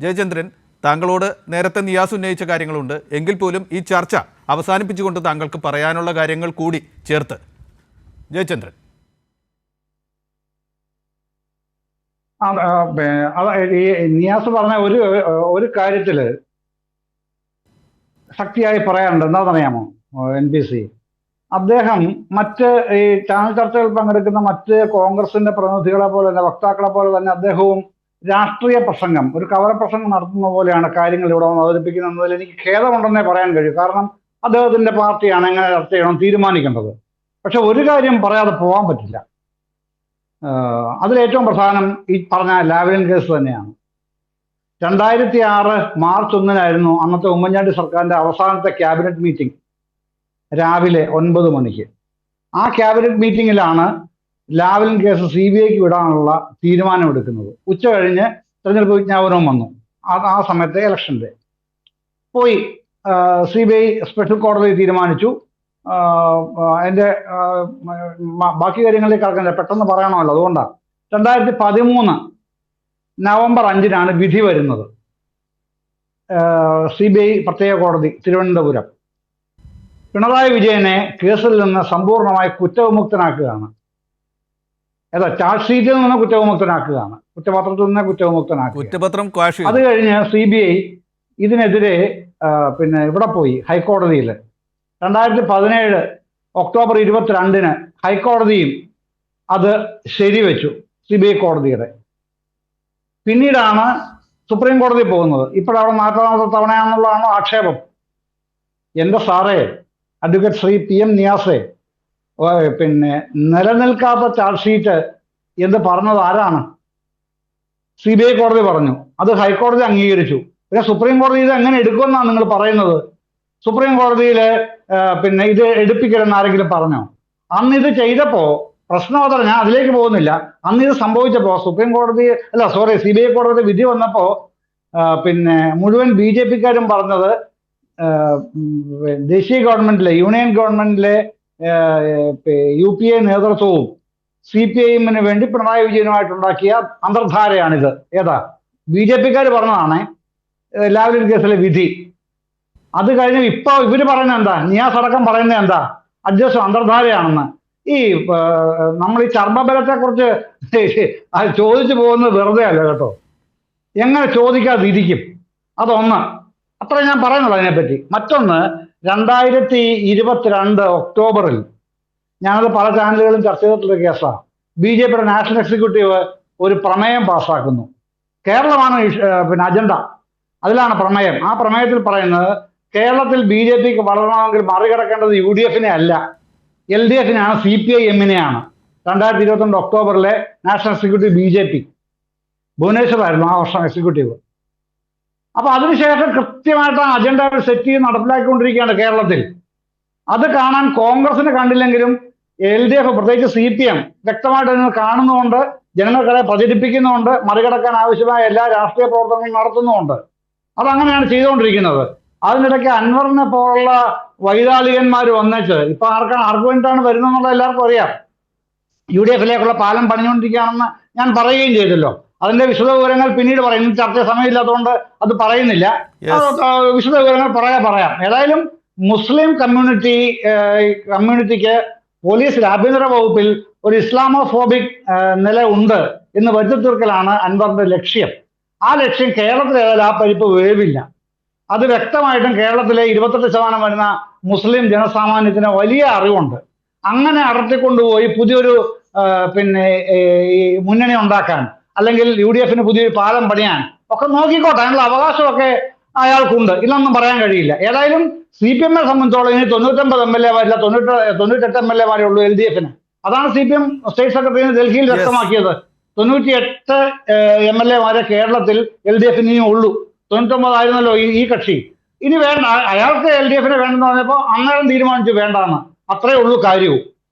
ജയചന്ദ്രൻ താങ്കളോട് നേരത്തെ നിയാസ് ഉന്നയിച്ച കാര്യങ്ങളുണ്ട്. എങ്കിൽ പോലും ഈ ചർച്ച അവസാനിപ്പിച്ചുകൊണ്ട് താങ്കൾക്ക് പറയാനുള്ള കാര്യങ്ങൾ കൂടി ചേർത്ത്. ജയചന്ദ്രൻ. നിയാസ് പറഞ്ഞ ഒരു ഒരു കാര്യത്തിൽ ശക്തിയായി പറയാനുണ്ട് എന്താണെന്നറിയാമോ എൻ പി സി. അദ്ദേഹം മറ്റ് ഈ ചാനൽ ചർച്ചകൾ പങ്കെടുക്കുന്ന മറ്റ് കോൺഗ്രസിന്റെ പ്രതിനിധികളെ പോലെ തന്നെ വക്താക്കളെ പോലെ തന്നെ അദ്ദേഹവും രാഷ്ട്രീയ പ്രസംഗം ഒരു കവല പ്രസംഗം നടത്തുന്ന പോലെയാണ് കാര്യങ്ങൾ ഇവിടെ വന്ന് അവതരിപ്പിക്കുന്നതിൽ എനിക്ക് ഖേദമുണ്ടെന്നേ പറയാൻ കഴിയും. കാരണം അദ്ദേഹത്തിന്റെ പാർട്ടിയാണ് എങ്ങനെ ചർച്ച ചെയ്യണം തീരുമാനിക്കേണ്ടത്. പക്ഷെ ഒരു കാര്യം പറയാതെ പോകാൻ പറ്റില്ല. അതിലേറ്റവും പ്രധാനം ഈ പറഞ്ഞ ലാവലിൻ കേസ് തന്നെയാണ്. രണ്ടായിരത്തി ആറ് മാർച്ച് ഒന്നിനായിരുന്നു അന്നത്തെ ഉമ്മൻചാണ്ടി സർക്കാരിന്റെ അവസാനത്തെ ക്യാബിനറ്റ് മീറ്റിംഗ് രാവിലെ ഒൻപത് മണിക്ക്. ആ ക്യാബിനറ്റ് മീറ്റിംഗിലാണ് ലാവലിൻ കേസ് സി ബി ഐക്ക് വിടാനുള്ള തീരുമാനമെടുക്കുന്നത് ഉച്ച കഴിഞ്ഞ് തെരഞ്ഞെടുപ്പ് വിജ്ഞാപനവും വന്നു. ആ സമയത്തെ ഇലക്ഷന്റെ പോയി. സി ബി ഐ സ്പെഷ്യൽ കോടതി തീരുമാനിച്ചു. മ- ബാക്കി കാര്യങ്ങളിലേക്ക് കടക്കുന്നില്ല പെട്ടെന്ന് പറയണമല്ലോ. അതുകൊണ്ടാണ് രണ്ടായിരത്തി പതിമൂന്ന് നവംബർ അഞ്ചിനാണ് വിധി വരുന്നത്. സി ബി ഐ പ്രത്യേക കോടതി തിരുവനന്തപുരം. പിണറായി വിജയനെ കേസിൽ നിന്ന് സമ്പൂർണമായി കുറ്റവിമുക്തനാക്കുകയാണ്. ഏതാ ചാർജ് ഷീറ്റിൽ നിന്ന് കുറ്റവിമുക്തനാക്കുകയാണ്. കുറ്റപത്രത്തിൽ നിന്ന് കുറ്റവിമുക്തനാക്കുക കുറ്റപത്രം അത് കഴിഞ്ഞ് സി ബി ഐ ഇതിനെതിരെ പിന്നെ ഇവിടെ പോയി ഹൈക്കോടതിയിൽ. രണ്ടായിരത്തി പതിനേഴ് ഒക്ടോബർ ഇരുപത്തിരണ്ടിന് ഹൈക്കോടതിയും അത് ശരിവെച്ചു സി ബി ഐ കോടതിയുടെ. പിന്നീടാണ് സുപ്രീം കോടതി പോകുന്നത്. ഇപ്പോഴവിടെ നാൽപ്പതാമത്തെ തവണയാണെന്നുള്ളതാണോ ആക്ഷേപം. എന്റെ സാറേ അഡ്വക്കേറ്റ് ശ്രീ പി എം നിയാസെ പിന്നെ നിലനിൽക്കാത്ത ചാർജ് ഷീറ്റ് എന്ന് പറഞ്ഞത് ആരാണ്? സി ബി ഐ കോടതി പറഞ്ഞു. അത് ഹൈക്കോടതി അംഗീകരിച്ചു. പിന്നെ സുപ്രീം കോടതി ഇത് എങ്ങനെ എടുക്കുമെന്നാണ് നിങ്ങൾ പറയുന്നത്? സുപ്രീം കോടതിയിൽ പിന്നെ ഇത് എടുപ്പിക്കലെന്ന് ആരെങ്കിലും പറഞ്ഞോ? അന്ന് ഇത് ചെയ്തപ്പോ പ്രശ്നം അതല്ല ഞാൻ അതിലേക്ക് പോകുന്നില്ല. അന്ന് ഇത് സംഭവിച്ചപ്പോ സുപ്രീം കോടതി അല്ല സോറി സി ബി ഐ കോടതി വിധി വന്നപ്പോ പിന്നെ മുഴുവൻ ബി ജെ പിക്കാരും പറഞ്ഞത് ദേശീയ ഗവൺമെന്റിലെ യൂണിയൻ ഗവൺമെന്റിലെ യു പി എ നേതൃത്വവും സി പി ഐ എമ്മിന് വേണ്ടി പിണറായി വിജയനുമായിട്ടുണ്ടാക്കിയ അന്തർധാരയാണിത്. ഏതാ? ബി ജെ പിക്കാർ പറഞ്ഞതാണ് ലാവലിൻ കേസിലെ വിധി. അത് കഴിഞ്ഞ് ഇപ്പൊ ഇവർ പറയുന്നത് എന്താ? നിയാസ് അടക്കം പറയുന്നത് എന്താ? അഡ്ജസ്റ്റ് അന്തർധാരയാണെന്ന്. ഈ നമ്മൾ ഈ ചർമ്മബലത്തെ കുറിച്ച് ചോദിച്ചു പോകുന്നത് വെറുതെ അല്ല കേട്ടോ. എങ്ങനെ ചോദിക്കാതിരിക്കും? അതൊന്ന്. അത്ര ഞാൻ പറയുന്നുള്ളൂ അതിനെപ്പറ്റി. മറ്റൊന്ന് രണ്ടായിരത്തി ഇരുപത്തിരണ്ട് ഒക്ടോബറിൽ ഞാനത് പല ചാനലുകളും ചർച്ച ചെയ്തിട്ടുള്ള കേസാണ്. ബി ജെ പിയുടെ നാഷണൽ എക്സിക്യൂട്ടീവ് ഒരു പ്രമേയം പാസ്സാക്കുന്നു. കേരളമാണ് പിന്നെ അജണ്ട. അതിലാണ് പ്രമേയം. ആ പ്രമേയത്തിൽ പറയുന്നത് കേരളത്തിൽ ബി ജെ പിക്ക് വളരണമെങ്കിൽ മറികടക്കേണ്ടത് യു ഡി എഫിനെ അല്ല. എൽ ഡി എഫിനെയാണ് സി പി ഐ എമ്മിനെയാണ്. രണ്ടായിരത്തി ഇരുപത്തിരണ്ട് ഒക്ടോബറിലെ national executive B J P ഭുവനേശ്വറായിരുന്നു ആ വർഷം എക്സിക്യൂട്ടീവ്. അപ്പൊ അതിനുശേഷം കൃത്യമായിട്ട് ആ അജണ്ട സെറ്റ് ചെയ്ത് നടപ്പിലാക്കിക്കൊണ്ടിരിക്കുകയാണ് കേരളത്തിൽ. അത് കാണാൻ കോൺഗ്രസിന് കണ്ടില്ലെങ്കിലും എൽ ഡി എഫ് പ്രത്യേകിച്ച് സി പി എം വ്യക്തമായിട്ട് അതിനെ കാണുന്നുകൊണ്ട് ജനങ്ങൾക്കതെ പ്രചരിപ്പിക്കുന്നുണ്ട് മറികടക്കാൻ ആവശ്യമായ എല്ലാ രാഷ്ട്രീയ പ്രവർത്തനങ്ങളും നടത്തുന്നുമുണ്ട്. അതങ്ങനെയാണ് ചെയ്തുകൊണ്ടിരിക്കുന്നത്. അതിനിടയ്ക്ക് അൻവറിനെ പോലുള്ള വൈതാളികന്മാർ വന്നേച്ച് ഇപ്പൊ ആർക്കാണ് ആർക്ക് വേണ്ടിയിട്ടാണ് എന്നുള്ളത് എല്ലാവർക്കും അറിയാം. യു ഡി എഫിലേക്കുള്ള പാലം പണിഞ്ഞുകൊണ്ടിരിക്കുകയാണെന്ന് ഞാൻ പറയുകയും ചെയ്തല്ലോ. അതിന്റെ വിശദ വിവരങ്ങൾ പിന്നീട് പറയും. ചർച്ച സമയമില്ലാത്തതുകൊണ്ട് അത് പറയുന്നില്ല. വിശദ വിവരങ്ങൾ പറയാ പറയാം. ഏതായാലും മുസ്ലിം കമ്മ്യൂണിറ്റി കമ്മ്യൂണിറ്റിക്ക് പോലീസ് ആഭ്യന്തര വകുപ്പിൽ ഒരു ഇസ്ലാമോഫോബിക് നില ഉണ്ട് എന്ന് വരുത്തി തീർക്കലാണ് അൻവറിന്റെ ലക്ഷ്യം. ആ ലക്ഷ്യം കേരളത്തിൽ ഏതായാലും ആ പരിപ്പ് വേവില്ല. അത് വ്യക്തമായിട്ടും കേരളത്തിലെ ഇരുപത്തെട്ട് ശതമാനം വരുന്ന മുസ്ലിം ജനസാമാന്യത്തിന് വലിയ അറിവുണ്ട്. അങ്ങനെ അടർത്തിക്കൊണ്ടുപോയി പുതിയൊരു പിന്നെ ഈ മുന്നണി ഉണ്ടാക്കാൻ അല്ലെങ്കിൽ യു ഡി എഫിന് പുതിയൊരു പാലം പണിയാൻ. ഒക്കെ നോക്കിക്കോട്ടെ അതിനുള്ള അവകാശമൊക്കെ അയാൾക്കുണ്ട്. ഇതൊന്നും പറയാൻ കഴിയില്ല. ഏതായാലും സി പി എമ്മിനെ സംബന്ധിച്ചോളം ഇനി തൊണ്ണൂറ്റൊമ്പത് എം എൽ എ മാരില്ല തൊണ്ണൂറ്റ തൊണ്ണൂറ്റെട്ട് എം എൽ എ എമാരേ ഉള്ളൂ എൽ ഡി എഫിന് അതാണ് C P M state secretary ഡൽഹിയിൽ. വ്യക്തമാക്കിയത്. തൊണ്ണൂറ്റിയെട്ട് എം എൽ എ മാരെ കേരളത്തിൽ എൽ ഡി എഫിന് ഇനിയും ഉള്ളൂ. തൊണ്ണൂറ്റൊമ്പതായിരുന്നല്ലോ ഈ ഈ കക്ഷി. ഇനി വേണ്ട അയാൾക്ക് എൽ ഡി എഫിനെ വേണ്ടെന്ന് പറഞ്ഞപ്പോൾ അന്നേരം തീരുമാനിച്ചു വേണ്ടാന്ന്. അത്രേ ഉള്ളൂ കാര്യവും.